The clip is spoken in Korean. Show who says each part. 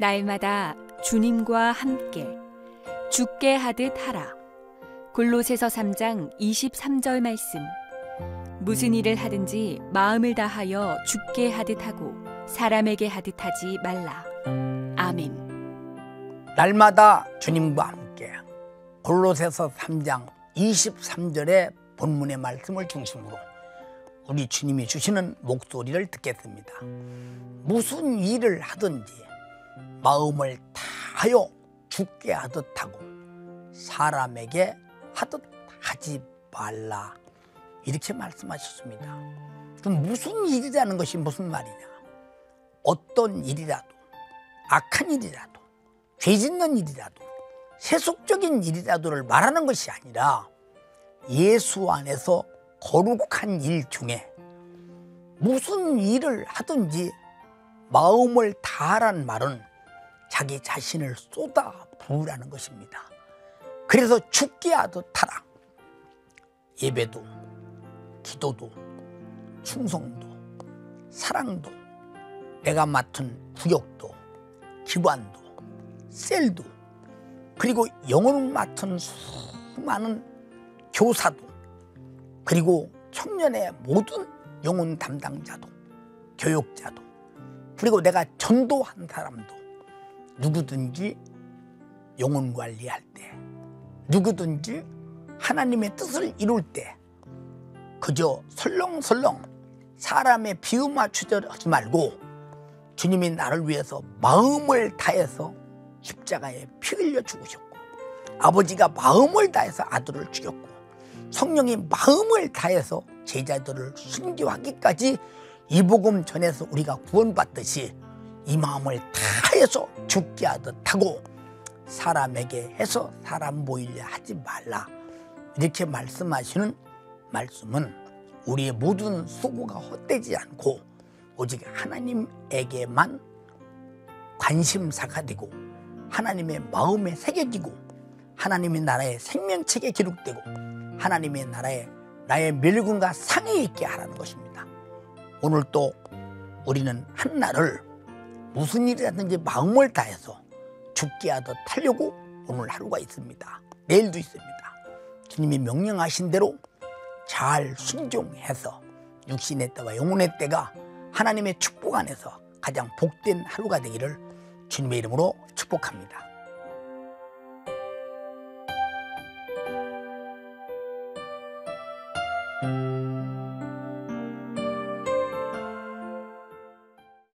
Speaker 1: 날마다 주님과 함께 죽게 하듯 하라. 골로새서 3장 23절 말씀. 무슨 일을 하든지 마음을 다하여 죽게 하듯 하고 사람에게 하듯 하지 말라. 아멘.
Speaker 2: 날마다 주님과 함께 골로새서 3장 23절의 본문의 말씀을 중심으로 우리 주님이 주시는 목소리를 듣겠습니다. 무슨 일을 하든지 마음을 다하여 죽게 하듯 하고 사람에게 하듯 하지 말라 이렇게 말씀하셨습니다. 그럼 무슨 일이라는 것이 무슨 말이냐? 어떤 일이라도 악한 일이라도 죄 짓는 일이라도 세속적인 일이라도를 말하는 것이 아니라 예수 안에서 거룩한 일 중에 무슨 일을 하든지 마음을 다하란 말은 자기 자신을 쏟아 부으라는 것입니다. 그래서 죽게 하듯 하라. 예배도, 기도도, 충성도, 사랑도, 내가 맡은 구역도, 기관도, 셀도, 그리고 영혼을 맡은 수많은 교사도, 그리고 청년의 모든 영혼 담당자도, 교육자도, 그리고 내가 전도한 사람도 누구든지 영혼 관리할 때, 누구든지 하나님의 뜻을 이룰 때, 그저 설렁설렁 사람의 비유 맞추려 하지 말고 주님이 나를 위해서 마음을 다해서 십자가에 피 흘려 죽으셨고 아버지가 마음을 다해서 아들을 죽였고 성령이 마음을 다해서 제자들을 순교하기까지 이 복음 전해서 우리가 구원받듯이 이 마음을 다해서 죽게 하듯 하고 사람에게 해서 사람 보이려 하지 말라 이렇게 말씀하시는 말씀은 우리의 모든 수고가 헛되지 않고 오직 하나님에게만 관심사가 되고 하나님의 마음에 새겨지고 하나님의 나라의 생명책에 기록되고 하나님의 나라에 나의 멸군과 상에 있게 하라는 것입니다. 오늘 또 우리는 한 날을 무슨 일이라든지 마음을 다해서 죽게 하듯 하려고 오늘 하루가 있습니다. 내일도 있습니다. 주님이 명령하신 대로 잘 순종해서 육신의 때와 영혼의 때가 하나님의 축복 안에서 가장 복된 하루가 되기를 주님의 이름으로 축복합니다. 음.